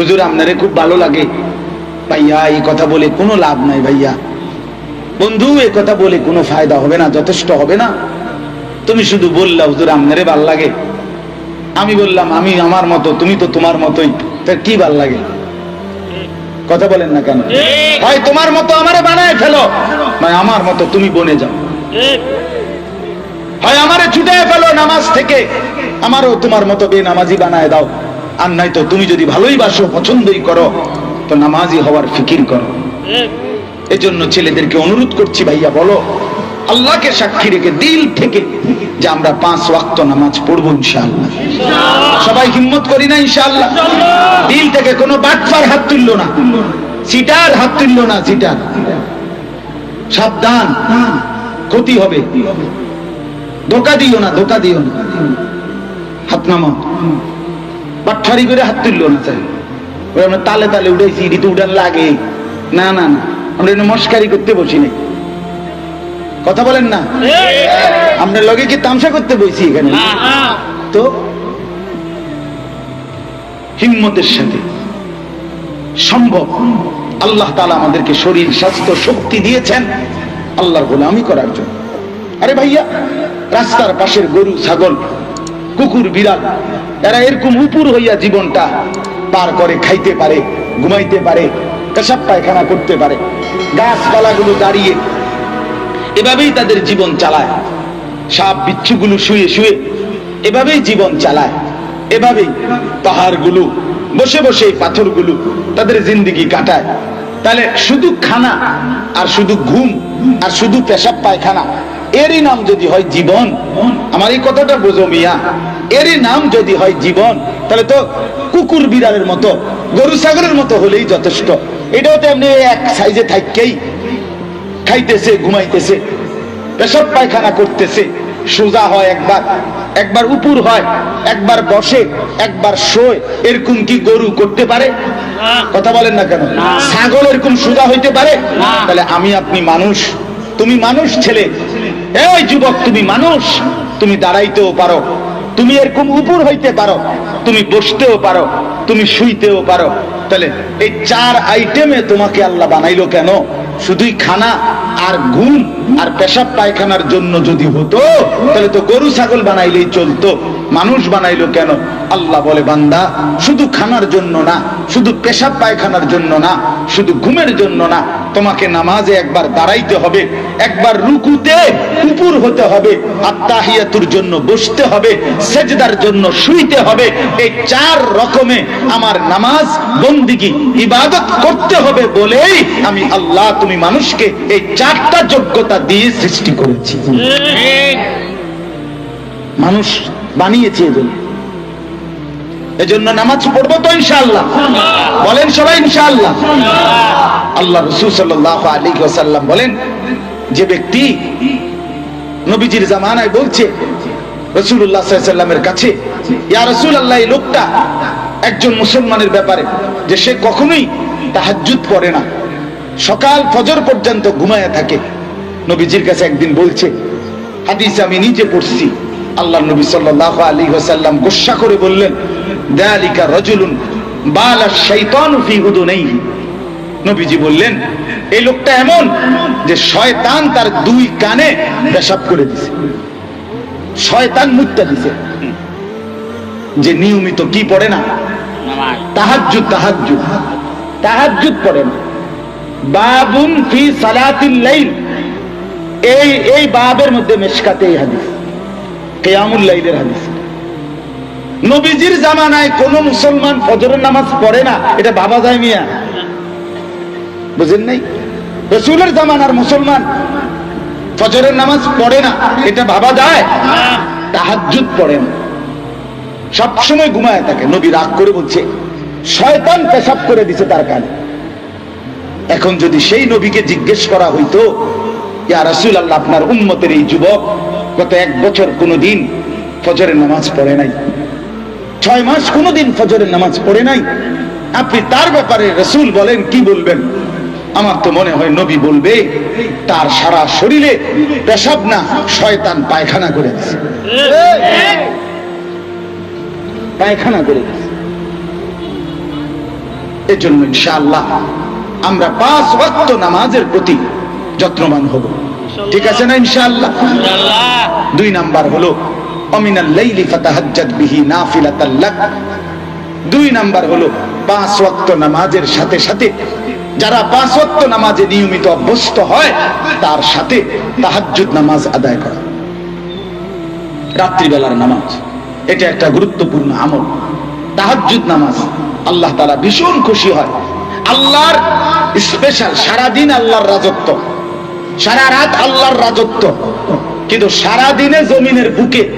হুজুর, আপনারে খুব ভালো লাগে। ভাইয়া, এই কথা বলে কোনো লাভ নাই ভাইয়া। বন্ধু এই কথা বলে কোনো ফায়দা হবে না, যথেষ্ট হবে না। তুমি শুধু বললা, হুজুর, আপনারে ভালো লাগে। আমি বললাম, আমি আমার মতো, তুমি তো তোমার মতোই। তা কি ভালো লাগে? কথা বলেন না কেন? হয় তোমার মতো আমারে বানায় ফেলো। নয় আমার মতো তুমি বনে যাও। হয় আমারে ছুটে ফেলো নামাজ থেকে। আমারও তোমার মতো বেনামাজি বানায় দাও। আর নাই তো তুমি যদি ভালোই বাসো, পছন্দই করো, তো নামাজি হওয়ার ফিকির করো। এজন্য ছেলেদেরকে অনুরোধ করছি ভাইয়া, বলো, আল্লাহকে সাক্ষী রেখে দিল থেকে যে আমরা পাঁচ ওয়াক্ত নামাজ পড়ব ইনশাআল্লাহ। সবাই হিম্মত করি না ইনশাআল্লাহ। দিল থেকে কোনো বাটফার হাত তুললো না। সিটার হাত তুললো না, সিটার। সাবধান। ক্ষতি হবে। ধোকা দিও না, ধোকা দিও না। হাত নামাও। বাটফারি করে হাত তুললো না চাই ওই আমরা তালে তালে উঠেছি ঋতু উঠান লাগে। না না না আমরা এখানে মস্কারি করতে বসি নাই। কথা বলেন না? আমরা লগে কি তামসা করতে বসি এখানে। তো হিম্মতের সাথে সম্ভব। আল্লাহ তালা আমাদেরকে শরীর স্বাস্থ্য শক্তি দিয়েছেন। আল্লাহর গোলামি করার জন্য। আরে ভাইয়া রাস্তার পাশের গরু ছাগল কুকুর, বিড়াল এরা এরকম উপর হইয়া জীবনটা পার করে, খাইতে পারে, ঘুমাইতে পারে পেশাব পায়খানা করতে পারে, গাছপালাগুলো দাঁড়িয়ে এভাবেই তাদের জীবন চালায়। সাপ বিচ্ছুগুলো শুয়ে শুয়ে এভাবেই জীবন চালায়। এভাবেই পাহাড়গুলো, বসে বসে এই পাথরগুলো তাদের জিন্দিগি কাটায়। তাহলে শুধু খানা আর শুধু ঘুম আর শুধু পেশাব পায়খানা এরই নাম যদি হয় জীবন। আমার এই কথাটা বোঝো মিয়া। এরই নাম যদি হয় জীবন তাহলে তো কুকুর বিড়ালের মতো গরু ছাগলের মতো হলেই যথেষ্ট। এটাও তো এমনি এক সাইজে থাককেই খাইতেছে ঘুমাইতেছে পেশাব পায়খানা করতেছে সোজা হয় একবার একবার উপর হয় একবার বসে একবার শোয় এরকম কি গরু করতে পারে? কথা বলেন না কেন? ছাগল এরকম সোজা হইতে পারে? তাহলে আমি আপনি মানুষ তুমি মানুষ ছেলে এই যুবক, তুমি মানুষ, তুমি দাঁড়াইতেও পারো। তুমি এরকম উপর হইতে পারো, তুমি বসতেও পারো, তুমি শুইতেও পারো। তাহলে এই চার আইটেমে তোমাকে আল্লাহ বানাইলো কেন? শুধুই খানা আর ঘুম আর পেশাব পায়খানার জন্য যদি হতো, তাহলে তো গরু ছাগল বানাইলেই চলতো। মানুষ বানাইলো কেন? আল্লাহ বলে, বান্দা, শুধু খানার জন্য না, শুধু পেশাব পায়খানার জন্য না, শুধু ঘুমের জন্য না, তোমাকে নামাজে একবার দাঁড়াইতে হবে, একবার রুকুতে উপর হতে হবে, আত্মাহিয়াতুর জন্য বসতে হবে, সেজদার জন্য শুইতে হবে, এই চার রকমে আমার নামাজ, বন্দিগি, ইবাদত করতে হবে বলেই আমি আল্লাহ তুমি মানুষকে এই চারটা যোগ্যতা দিয়ে সৃষ্টি করেছি। মানুষ বানিয়েছে এজন্য এজন্য নামাজ পড়ব তো ইনশাআল্লাহ। বলেন সবাই ইনশাআল্লাহ। আল্লাহ রসুল সাল্লাহ আলী ওসাল্লাম বলেন, যে ব্যক্তি নবীজির জামানায় বলছে রসুল্লাহ সাল্লামের কাছে, ইয়া রসুল আল্লাহ লোকটা একজন মুসলমানের ব্যাপারে, যে সে কখনোই তাহাজ্জুদ করে না। সকাল ফজর পর্যন্ত ঘুমায় থাকে। নবীজির কাছে একদিন বলছে, হাদিস আমি নিজে পড়ছি। আল্লাহ নবী সাল্লাহ আলী ওসাল্লাম গুসা করে বললেন দেয়ালিকা রজুলুন বালা শৈতান ফি নেই নবীজি বললেন, এই লোকটা এমন যে শয়তান তার দুই কানে পেশাব করে দিছে। শয়তান মুক্তা দিছে। যে নিয়মিত কি পড়ে না? তাহাজ্জুদ তাহাজ্জুদ। তাহাজ্জুদ পড়ে না। বাবুন ফি সালাতিল লাইল। এই এই বাবের মধ্যে মেশকাতে এই হাদিস। কিয়ামুল লাইলের হাদিস। নবীজির জামানায় কোন মুসলমান ফজরের নামাজ পড়ে না, এটা বাবা যায় মিয়া। বুঝেন নাই? রসুলের জামানার মুসলমান ফজরের নামাজ পড়ে না, এটা ভাবা যায়। তাহাজ্জুদ পড়ে না। সবসময় ঘুমায় থাকে, নবী রাগ করে বলছে, শয়তান পেশাব করে দিছে তার কানে। এখন যদি সেই নবীকে জিজ্ঞেস করা হইতো, ইয়া রাসূল আল্লাহ আপনার উম্মতের এই যুবক গত এক বছর কোনোদিন ফজরের নামাজ পড়ে নাই? ছয় মাস কোনোদিন ফজরের নামাজ পড়ে নাই? আপনি তার ব্যাপারে রসুল বলেন, কি বলবেন? আমার তো মনে হয় নবী বলবে, তার সারা শরীরে পেশাব না, শয়তান পায়খানা করে দিছে। পায়খানা করে দিছে। এজন্য ইনশাআল্লাহ আমরা পাঁচ ওয়াক্ত নামাজের প্রতি যত্নবান হব। ঠিক আছে না ইনশাআল্লাহ? দুই নাম্বার হলো, অমিনাল লাইলি ফাতাহাজ্জাদ বিহি দুই নাম্বার হলো, পাঁচ নামাজের সাথে সাথে যারা পাঁচ নামাজে নিয়মিত অভ্যস্ত হয়, তার সাথে তাহাজ্জুদ নামাজ আদায় করা। রাত্রিবেলার নামাজ, এটা একটা গুরুত্বপূর্ণ আমল। তাহাজ্জুদ নামাজ, আল্লাহ তাআলা ভীষণ খুশি হয়। আল্লাহর স্পেশাল, সারাদিন আল্লাহর রাজত্ব। সারা রাত আল্লাহর রাজত্ব। কিন্তু সারাদিনে জমিনের বুকে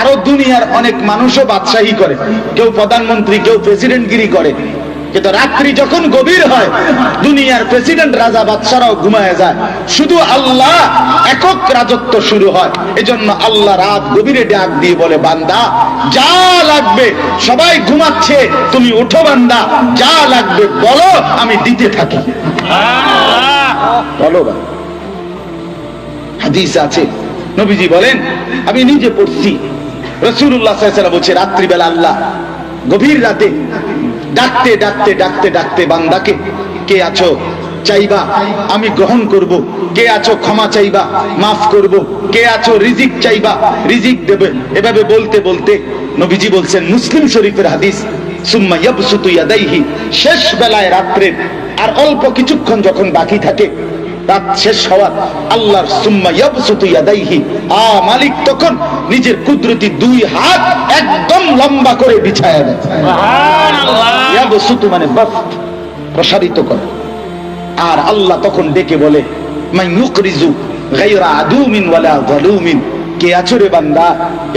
আরও দুনিয়ার অনেক মানুষও বাদশাহী করে। কেউ প্রধানমন্ত্রী, কেউ প্রেসিডেন্টগিরি করে। কিন্তু রাত্রি যখন গভীর হয়, দুনিয়ার প্রেসিডেন্ট রাজা বাদশারাও ঘুমায় যায়। শুধু আল্লাহ একক রাজত্ব শুরু হয়। এজন্য আল্লাহ রাত গভীরে ডাক দিয়ে বলে, বান্দা, যা লাগবে সবাই ঘুমাচ্ছে, তুমি উঠো বান্দা, যা লাগবে বলো, আমি দিতে থাকি। বলো বা হাদিস আছে। নবীজি বলেন, আমি নিজে পড়ছি। রসুল্লাহ বলছে, রাত্রিবেলা আল্লাহ গভীর রাতে ডাকতে ডাকতে ডাকতে ডাকতে বান্দাকে, কে আছো চাইবা? আমি গ্রহণ করব। কে আছো ক্ষমা চাইবা? মাফ করব। কে আছো রিজিক চাইবা? রিজিক দেবে। এভাবে বলতে বলতে নবীজি বলছেন, মুসলিম শরীফের হাদিস, সুম্মা ইয়াবসুতু ইয়াদাইহি, শেষ বেলায় রাত্রের আর অল্প কিছুক্ষণ যখন বাকি থাকে রাত শেষ হওয়ার আল্লাহর সুম্মা ইয়াবসুতু ইয়াদাইহি। আ মালিক তখন নিজের কুদরতি দুই হাত একদম লম্বা করে বিছায়া দেয়। ইয়াবসুতু মানে বাস্ত প্রসারিত করে। আর আল্লাহ তখন ডেকে বলে মাই ইউকরিজু গায়রা আদুমিন ওয়ালা যালুমিন। কে আছো রে বান্দা?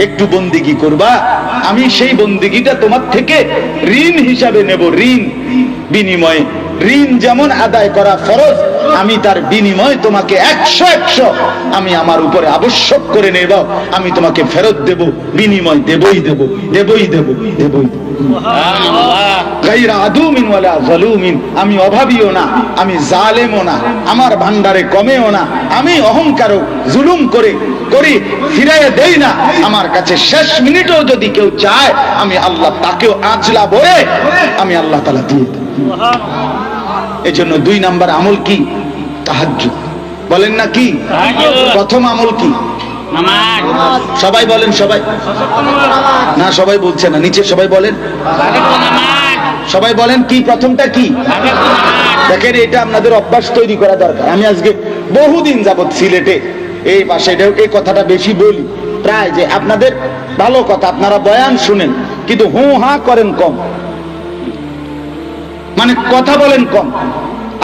একটু বন্দিগি করবা? আমি সেই বন্দিগিটা তোমার থেকে ঋণ হিসাবে নেব ঋণ। বিনিময়ে ঋণ যেমন আদায় করা ফরজ, আমি তার বিনিময়ে তোমাকে একশো একশো। আমি আমার উপরে আবশ্যক করে নেব। আমি তোমাকে ফেরত দেব, বিনিময় দেবই দেব দেবই দেব, দেবই আমি অভাবীও না, আমি জালেমও না, আমার ভান্ডারে কমেও না। আমি অহংকারও জুলুম করে, করি, ফিরাইয়া দেই না। আমার কাছে শেষ মিনিটও যদি কেউ চায়, আমি আল্লাহ তাকেও আঁচলা বয়ে, আমি আল্লাহ তালা দিয়ে দেব। এই জন্য দুই নাম্বার আমল কি? তাহাজ্জুদ। বলেন না কি? প্রথম আমল কি? সবাই বলেন সবাই। না সবাই বলছে না নিচে সবাই বলেন। সবাই বলেন কি প্রথমটা কি? দেখেন এটা আপনাদের অভ্যাস তৈরি করা দরকার। আমি আজকে বহুদিন যাবৎ সিলেটে এই পাশে এই কথাটা বেশি বলি। প্রায় যে আপনাদের ভালো কথা আপনারা বয়ান শুনেন কিন্তু হু হা করেন কম। মানে কথা বলেন কম।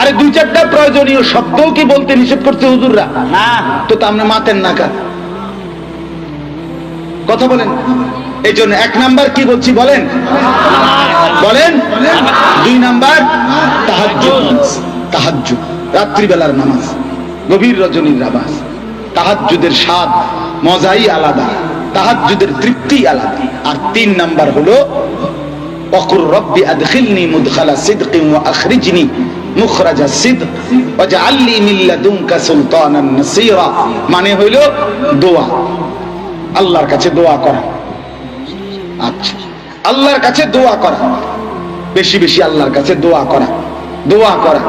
আরে দুই চারটা প্রয়োজনীয় শব্দও কি বলতে নিষেধ করছে হুজুররা? তো তা আপনি মাতেন না কা কথা বলেন। এই জন্য এক নাম্বার কি বলছি বলেন? বলেন। দুই নাম্বার তাহাজ্জুদ। তাহাজ্জুদ। রাত্রিবেলার নামাজ। গভীর রজনীর নামাজ। তাহাজ্জুদের স্বাদ মজাই আলাদা। তাহাজ্জুদের তৃপ্তি আলাদা। আর তিন নাম্বার হলো রব্বি আদখিলনি মুদখালা সিদকিন ওয়া আখরিজনি মুখরাজা সিদক ওয়াজআলনি মিন লাদুনকা সুলতানান নাসীরা। মানে হইল দোয়া। আল্লাহর কাছে দোয়া করা। আচ্ছা। আল্লাহর কাছে দোয়া করা। বেশি বেশি আল্লাহর কাছে দোয়া করা। দোয়া করা।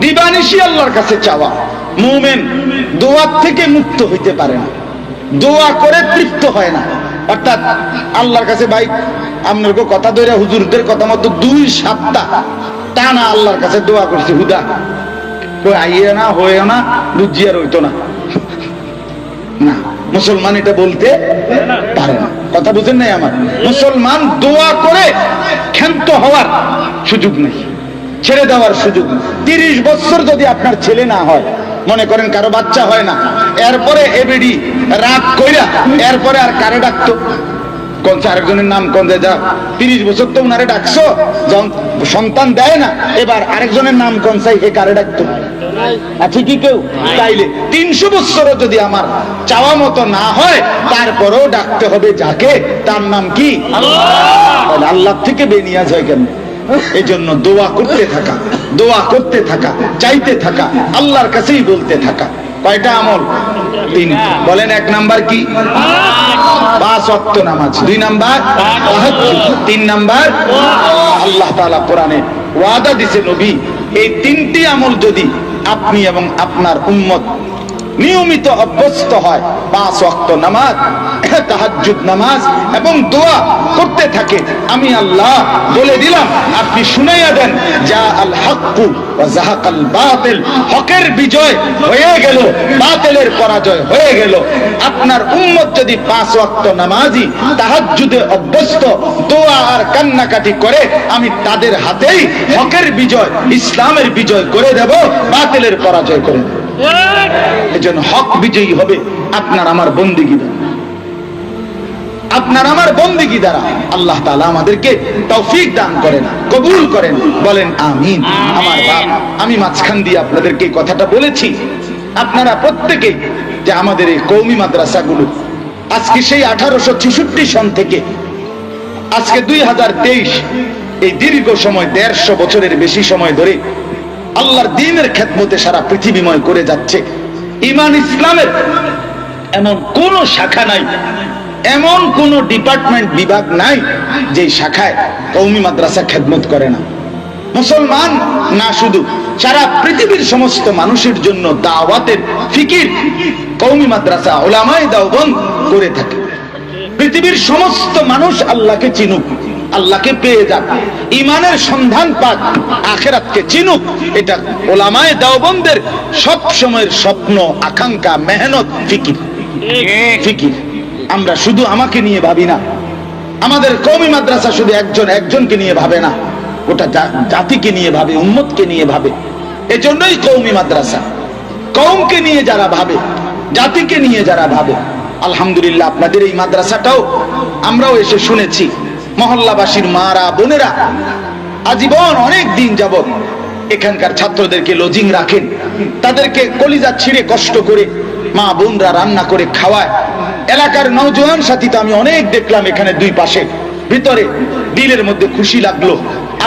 দিবানিশি আল্লাহর কাছে চাওয়া। মুমেন দোয়ার থেকে মুক্ত হইতে পারে না। দোয়া করে তৃপ্ত হয় না। অর্থাৎ আল্লাহর কাছে ভাই আপনার কথা ধরে হুজুরদের কথা মতো দুই সপ্তাহ টানা আল্লাহর কাছে দোয়া করছি, হুদা। কই আইয়ে না হয়ে না বুঝিয়ে রইতো না। না, মুসলমান এটা বলতে পারে না। কথা বুঝেন নাই আমার? মুসলমান দোয়া করে ক্ষান্ত হওয়ার সুযোগ নেই, ছেড়ে দেওয়ার সুযোগ তিরিশ বছর যদি আপনার ছেলে না হয়, মনে করেন কারও বাচ্চা হয় না, এরপরে এবিডি রাগ কইরা, এরপরে আর কারে ডাকতো? কোন আরেকজনের নাম কোন যে তিরিশ বছর তো উনারে ডাকছো সন্তান দেয় না, এবার আরেকজনের নাম কোন চাই এ কারে ডাকতো? কেউ? তাইলে তিনশো বছরও যদি আমার চাওয়া মতো না হয়, তারপরেও ডাকতে হবে যাকে, তার নাম কি? আল্লাহ থেকে বেনিয়াজ হয় কেন? এই জন্য দোয়া করতে থাকা, দোয়া করতে থাকা, চাইতে থাকা, আল্লাহর কাছেই বলতে থাকা। কয়টা আমল? তিন। বলেন এক নাম্বার কি? পাঁচ অক্ত নামাজ। দুই নাম্বার? তিন নাম্বার? আল্লাহ তাআলা কোরআনে ওয়াদা দিছে নবী, এই তিনটি আমল যদি আপনি এবং আপনার উম্মত নিয়মিত অভ্যস্ত হয়। পাঁচ ওয়াক্ত নামাজ, তাহাজ্জুদ নামাজ এবং দোয়া করতে থাকে। আমি আল্লাহ বলে দিলাম, আপনি শুনাইয়া দেন, যা আল হাক্কু জাহাকাল বাতিল। হকের বিজয় হয়ে গেল, বাতিলের পরাজয় হয়ে গেল। আপনার উম্মত যদি পাঁচ ওয়াক্ত নামাজি, তাহাজ্জুদে অভ্যস্ত, দোয়া আর কান্নাকাটি করে, আমি তাদের হাতেই হকের বিজয়, ইসলামের বিজয় করে দেব, বাতিলের পরাজয় করে দেব। এজন্য হক বিজয়ী হবে আপনার আমার বন্দিগি আপনার আমার বন্দিগি দ্বারা আল্লাহ তাআলা আমাদেরকে তৌফিক দান করেন কবুল করেন বলেন আমিন। আমার বাপ আমি মাঝখান দিয়ে আপনাদেরকে কথাটা বলেছি। আপনারা প্রত্যেকেই যে আমাদের এই কৌমি মাদ্রাসাগুলো আজকে সেই আঠারোশো ছেষট্টি সন থেকে আজকে দুই হাজার তেইশ এই দীর্ঘ সময় দেড়শো বছরের বেশি সময় ধরে আল্লাহর দিনের খেদমতে সারা পৃথিবীময় করে যাচ্ছে। ইমান ইসলামের এমন কোন শাখা নাই, এমন কোন ডিপার্টমেন্ট বিভাগ নাই যে শাখায় কৌমি মাদ্রাসা খেদমত করে না। মুসলমান না শুধু, সারা পৃথিবীর সমস্ত মানুষের জন্য দাওয়াতের ফিকির কৌমি মাদ্রাসা ওলামাই দাওবন্দ করে থাকে। পৃথিবীর সমস্ত মানুষ আল্লাহকে চিনুক। আল্লাহকে পেয়ে যাক। ইমানের সন্ধান পাক, আখেরাতকে চিনুক। এটা ওলামায় দাওবন্দের সব সময়ের স্বপ্ন, আকাঙ্ক্ষা, মেহনত, ফিকির। ফিকির। আমরা শুধু আমাকে নিয়ে ভাবি না। আমাদের কওমি মাদ্রাসা শুধু একজন, একজনকে নিয়ে ভাবে না। ওটা জাতিকে নিয়ে ভাবে, উম্মতকে নিয়ে ভাবে। এজন্যই কৌমি মাদ্রাসা। কৌমকে নিয়ে যারা ভাবে, জাতিকে নিয়ে যারা ভাবে। আলহামদুলিল্লাহ, আপনাদের এই মাদ্রাসাটাও আমরাও এসে শুনেছি। মহল্লাবাসীর মারা, বোনেরা, আজীবন অনেক দিন যাবত এখানকার ছাত্রদেরকে লজিং রাখেন। তাদেরকে কলিজা ছিঁড়ে কষ্ট করে মা বোনরা রান্না করে খাওয়ায়। এলাকার নওজোয়ান সাথী তো আমি অনেক দেখলাম এখানে দুই পাশে। ভিতরে দিলের মধ্যে খুশি লাগল।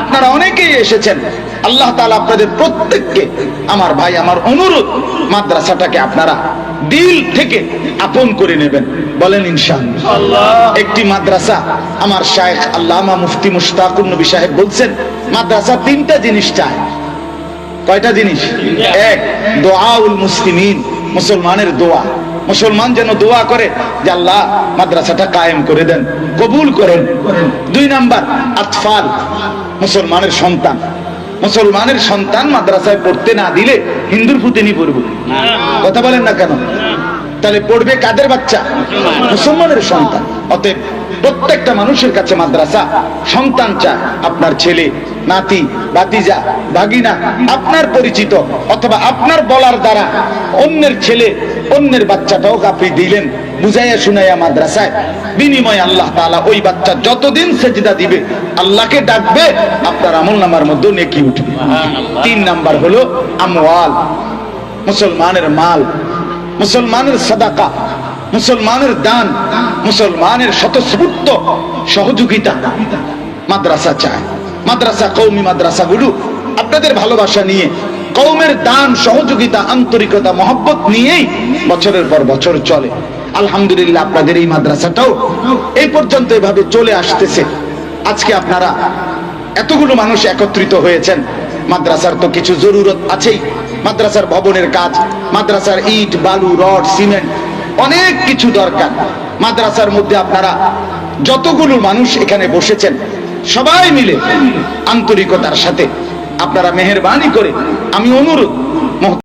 আপনারা অনেকেই এসেছেন। আল্লাহ তাআলা আপনাদের প্রত্যেককে, আমার ভাই, আমার অনুরোধ, মাদ্রাসাটাকে আপনারা দিল থেকে আপন করে নেবেন। বলেন ইনশাআল্লাহ। একটি মাদ্রাসা আমার শায়েখ আল্লামা মুফতি মুশতাকুর নবী সাহেব বলছেন মাদ্রাসা তিনটা জিনিস চায়। কয়টা জিনিস? এক দোয়াউল মুসলিমিন মুসলমানের দোয়া। মুসলমান যেন দোয়া করে যে আল্লাহ মাদ্রাসাটা কায়েম করে দেন কবুল করেন। দুই নাম্বার আতফাল মুসলমানের সন্তান। মুসলমানের সন্তান মাদ্রাসায় পড়তে না দিলে হিন্দুর পুতিনি পড়বে। কথা বলেন না কেন? তাহলে পড়বে কাদের বাচ্চা? মুসলমানের সন্তান। অতএব প্রত্যেকটা মানুষের কাছে মাদ্রাসা সন্তান চায়। আপনার ছেলে, নাতি বাতিজা ভাগিনা, আপনার পরিচিত অথবা আপনার বলার দ্বারা অন্যের ছেলে, অন্যের বাচ্চাটাও আপনি দিলেন। বুঝাইয়া শুনাইয়া মাদ্রাসায় বিনিময়ে আল্লাহ তাআলা ওই বাচ্চা যতদিন সেজদা দিবে, আল্লাহকে ডাকবে, আপনার আমল নামার মধ্যে নেকি উঠবে। তিন নাম্বার হলো আমওয়াল। মুসলমানের মাল, মুসলমানের সাদাকা, মুসলমানের দান, মুসলমানের স্বতঃস্ফূর্ত সহযোগিতা মাদ্রাসা চায়। মাদ্রাসা কৌমি মাদ্রাসাগুলো আপনাদের ভালোবাসা নিয়ে কৌমের দান, সহযোগিতা, আন্তরিকতা, মহব্বত নিয়েই বছরের পর বছর চলে। আলহামদুলিল্লাহ আপনাদের এই মাদ্রাসাটাও এই পর্যন্ত এভাবে চলে আসতেছে। আজকে আপনারা এতগুলো মানুষ একত্রিত হয়েছেন। মাদ্রাসার তো কিছু জরুরত আছেই। মাদ্রাসার ভবনের কাজ, মাদ্রাসার ইট, বালু, রড, সিমেন্ট, অনেক কিছু দরকার। মাদ্রাসার মধ্যে আপনারা যতগুলো মানুষ এখানে বসেছেন, সবাই মিলে আন্তরিকতার সাথে আপনারা মেহরবানি করে আমি অনুরোধ